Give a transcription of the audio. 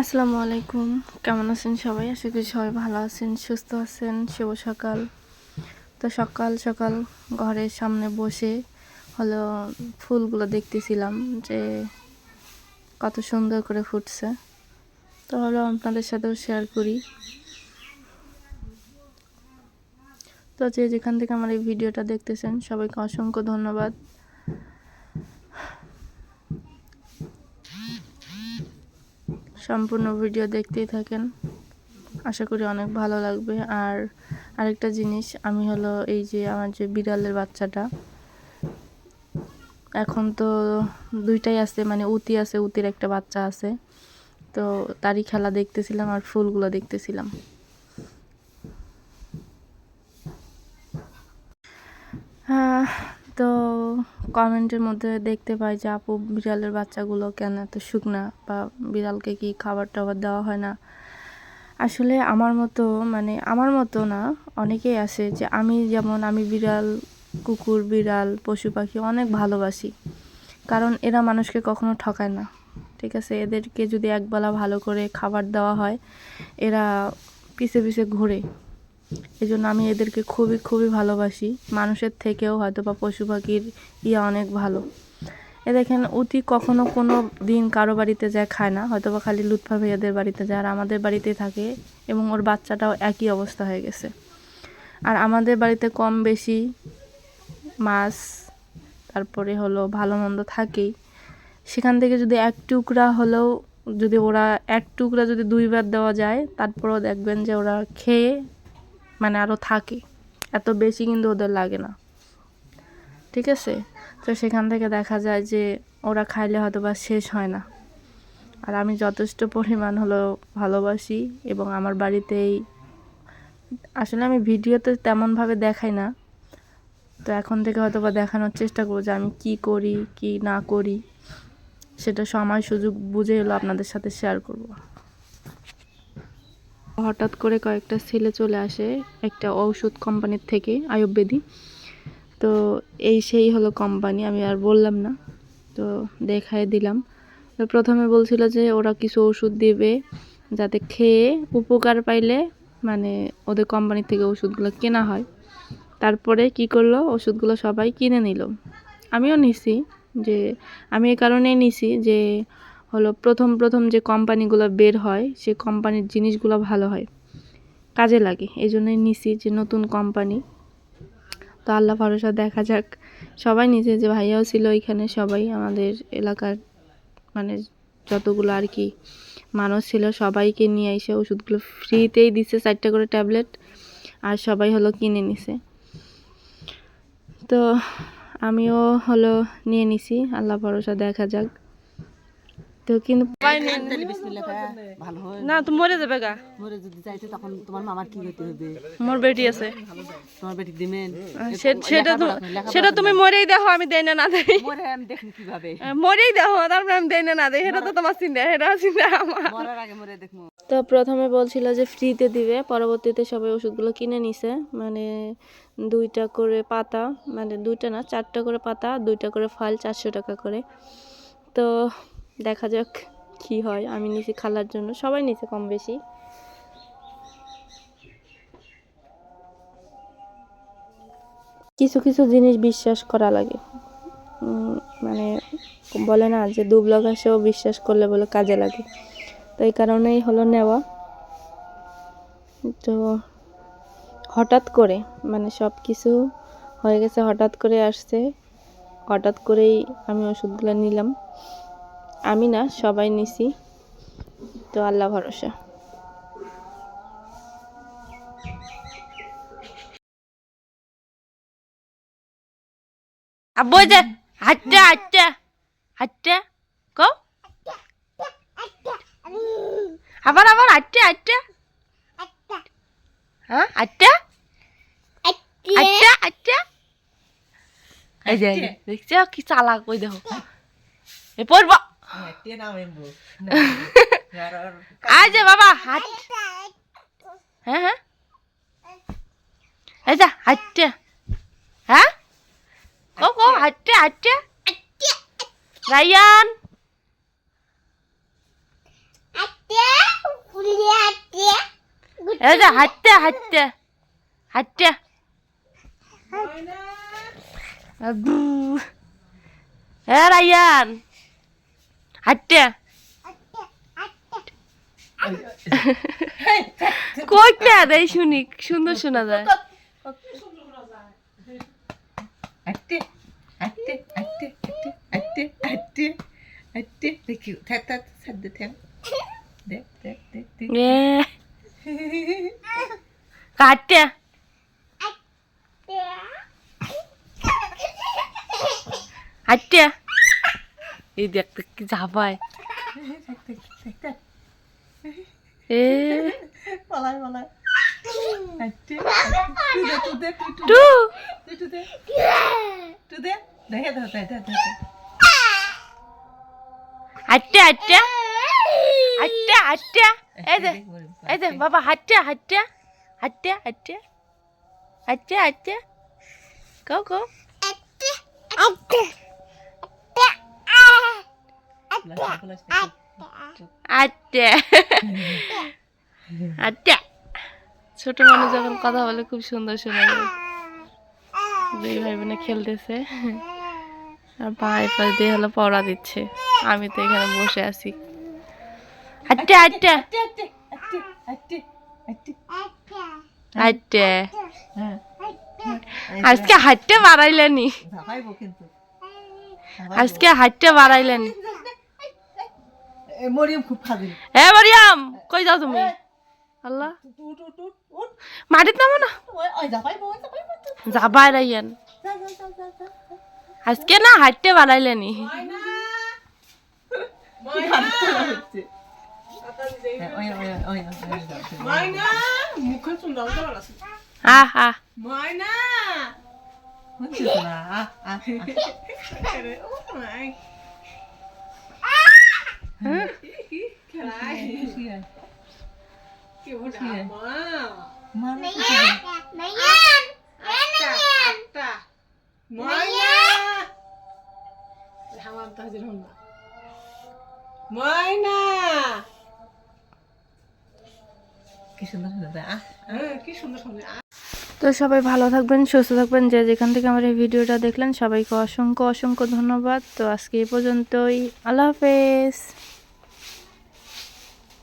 আসসালামু আলাইকুম। কেমন আছেন সবাই? আশা করি সবাই ভালো আছেন, সুস্থ আছেন। শুভ সকাল। তো সকাল সকাল ঘরের সামনে বসে হলো ফুলগুলো দেখতেছিলাম যে কত সুন্দর করে ফুটছে। তো হলো আপনাদের সাথেও শেয়ার করি। তো যে যেখান থেকে আমার এই ভিডিওটা দেখতেছেন, সবাইকে অসংখ্য ধন্যবাদ। সম্পূর্ণ ভিডিও দেখতেই থাকেন। আশা করি অনেক ভালো লাগবে। আর আরেকটা জিনিস আমি হলো এই যে আমার যে বিড়ালের বাচ্চাটা এখন তো দুইটাই আছে মানে উতি আছে উতির একটা বাচ্চা আছে। তো তারই খেলা দেখতেছিলাম আর ফুলগুলো দেখতেছিলাম। আহ, তো কমেন্টের মধ্যে দেখতে পাই যে, আপু, বিড়ালের বাচ্চাগুলো কেন এত শুকনা? বা বিড়ালকে কি খাবার টাবার দেওয়া হয় না? আসলে আমার মতো মানে আমার মতো না, অনেকেই আছে যে, আমি যেমন, আমি বিড়াল, কুকুর, বিড়াল, পশু পাখি অনেক ভালোবাসি। কারণ এরা মানুষকে কখনো ঠকায় না, ঠিক আছে? এদেরকে যদি একবেলা ভালো করে খাবার দেওয়া হয়, এরা পিছে পিছে ঘুরে। এই জন্য আমি এদেরকে খুবই খুবই ভালোবাসি। মানুষের থেকেও হয়তো বা পশু পাখির ইয়া অনেক ভালো। এ দেখেন অতি কখনো কোনো দিন কারও বাড়িতে যায় খায় না। হয়তো বা খালি লুৎফা ভাইয়াদের বাড়িতে যায়, আর আমাদের বাড়িতে থাকে এবং ওর বাচ্চাটাও একই অবস্থা হয়ে গেছে। আর আমাদের বাড়িতে কম বেশি মাছ, তারপরে হলো ভালো মন্দ থাকেই। সেখান থেকে যদি এক টুকরা হলেও যদি ওরা এক টুকরা যদি দুইবার দেওয়া যায়, তারপরেও দেখবেন যে ওরা খেয়ে মানে আরও থাকে। এত বেশি কিন্তু ওদের লাগে না। ঠিক আছে? তো সেখান থেকে দেখা যায় যে ওরা খাইলে হয়তো বা শেষ হয় না। আর আমি যথেষ্ট পরিমাণ হলো ভালোবাসি এবং আমার বাড়িতেই আসলে আমি ভিডিওতে তেমনভাবে দেখাই না। তো এখন থেকে হয়তো বা দেখানোর চেষ্টা করব যে আমি কি করি, কি না করি। সেটা সময় সুযোগ বুঝে এলো আপনাদের সাথে শেয়ার করব। হঠাৎ করে কয়েকটা ছেলে চলে আসে একটা ঔষধ কোম্পানির থেকে, আয়ুর্বেদিক। তো এই সেই হলো কোম্পানি, আমি আর বললাম না। তো দেখাই দিলাম। তো প্রথমে বলছিল যে ওরা কিছু ওষুধ দেবে যাতে খেয়ে উপকার পাইলে মানে ওদের কোম্পানি থেকে ওষুধগুলো কেনা হয়। তারপরে কি করল? ওষুধগুলো সবাই কিনে নিল। আমিও নিছি যে, আমি এই কারণেই নিছি যে হলো প্রথম প্রথম যে কোম্পানিগুলো বের হয়, সে কোম্পানির জিনিসগুলো ভালো হয়। কাজে লাগে এই জন্যই নিছি যে নতুন কোম্পানি। তো আল্লাহ ভরসা, দেখা যাক। সবাই নিচে যে ভাইয়াও ছিল ওইখানে, সবাই আমাদের এলাকার মানে যতগুলো আর কি মানুষ ছিল, সবাইকে নিয়ে এসে ওষুধগুলো ফ্রিতেই দিছে, চারটা করে ট্যাবলেট, আর সবাই হলো কিনে নিছে। তো আমিও হলো নিয়ে নিছি, আল্লাহ ভরসা, দেখা যাক। তো কিন্তু না তো মরে যাবে গা। মরে যদি যাইতে তখন তোমার মামার কি হতে হবে? মোর বেটি আছে। তোমার বেটি দিবেন সেটা তো সেটা তুমি মরেই দেখো আমি দেই না না দেই। মরে আমি দেখুন কীভাবে। মরেই দেখো তারপরে আমি দেই না না দেই। সেটা তো তোমার চিন্তা সেটা চিন্তা আমার। মরার আগে মরে দেখব তো প্রথমে বলছিল যে ফ্রিতে দিবে পরবর্তীতে সবাই ওষুধগুলো কিনে নিছে। মানে দুইটা করে পাতা মানে দুইটা না চারটা করে পাতা দুইটা করে ফল চারশো টাকা করে। তো দেখা যাক কি হয়। আমি নিচে খালার জন্য। সবাই নিছে কম বেশি। কিছু কিছু জিনিস বিশ্বাস করা লাগে। মানে বলে না যে দুবলা ঘাসেও বিশ্বাস করলে বলে কাজে লাগে। তো এই কারণেই হলো নেওয়া। তো হঠাৎ করে মানে সব কিছু হয়ে গেছে, হঠাৎ করে আসছে। হঠাৎ করেই আমি ওষুধগুলো নিলাম। আমি না, সবাই নিছি। তো আল্লাহ ভরসা। আব্বু আবার আবার হ্যাঁ কি চালাক কই দেখো। পড়ব। আয় বাবা হাঁট হ্যাঁ হ্যাঁ এই যা হাঁটতে হ্যাঁ কো কো হাঁটতে হাঁটতে রায়ান এই যে হাঁটতে হাঁটতে হাঁটতে এ রায়ান হাঁটতে কই না দেই শুনি সুন্দর শোনা যায় আটে আটে আটে আটে আটে আটে আটে দেখি থাক থাক সাদ দে থাক দেখ দেখ দেখ দেখ এ কাটতে হাঁটতে এই দেখতে কি ঝাপায়। এ। পালাই পালাই আটে তুই দে তুই দে তুই টু। তুই তুই দে। তুই দে। দেখে দে দে দে দে হাঁটতে হাঁটতে হাঁটতে হাঁটতে এই যে এই যে বাবা হাঁটতে হাঁটতে হাঁটতে হাঁটতে হাঁটতে হাঁটতে গো গো হাঁটতে হাঁটতে ছোট মানুষ যখন কথা বলে খুব সুন্দর শোনা যায়। দুই ভাই বোনে খেলতেছে। আর ভাই পাশ দিয়ে হলো পড়া দিচ্ছে। আমি তো এখানে বসে আছি। হাঁটতে হাঁটতে হাঁটতে আজকে হাঁটতে বাড়াইলেনি। আজকে হাঁটতে বাড়াইলেনি। মরিয়ম খুব ফাজিল। হে মরিয়াম কই যাও তুমি? আল্লাহ। মাটির নামো না? যাবাই রাইয়ান আজকে না হাঁটতে বাড়াইলেনি হা হা ময়না। কি সুন্দর সুন্দর আহ কি সুন্দর সুন্দর তো সবাই ভালো থাকবেন, সুস্থ থাকবেন। যে যেখান থেকে আমার এই ভিডিওটা দেখলেন, সবাইকে অসংখ্য অসংখ্য ধন্যবাদ। তো আজকে এই পর্যন্তই। আল্লাহ হাফেজ।